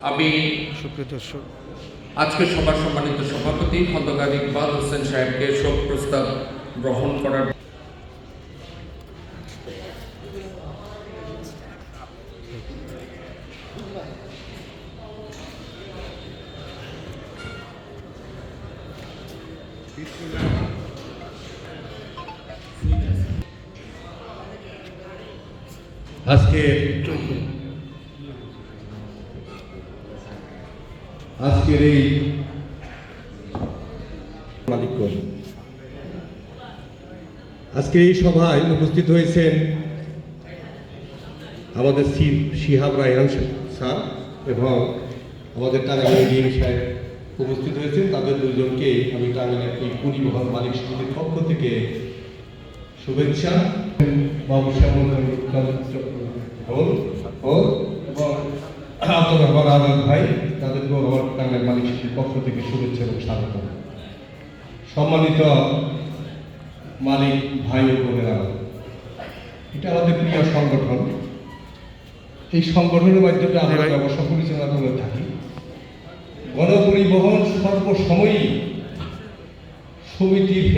আমি দর্শক আজকে সবার সম্মানিত সভাপতি খন্দকার ইকবাল হোসেন সাহেবকে শোক প্রস্তাব গ্রহণ করার আজকে আজকের এই আজকের এই সভায় উপস্থিত হয়েছেন আমাদের শিব শিহাব রায়হান স্যার এবং আমাদের টাঙ্গাইলের ডিএম সাহেব উপস্থিত হয়েছেন। তাদের দুজনকে আমি টাঙ্গাইলের এই পরিবহন মালিক সমিতির পক্ষ থেকে শুভেচ্ছা। বাবু শ্যামল এবং আব্দুল রহমান আজাদ ভাই তাদেরকেও আমার টাঙ্গাইল মালিক সমিতির পক্ষ থেকে শুভেচ্ছা এবং স্বাগত। সম্মানিত মালিক ভাই ও বোনেরা এটা আমাদের প্রিয় সংগঠন। এই সংগঠনের মাধ্যমে আমরা। ব্যবসা পরিচালনা করে থাকি। গণপরিবহন সর্বসময়ই সমিতির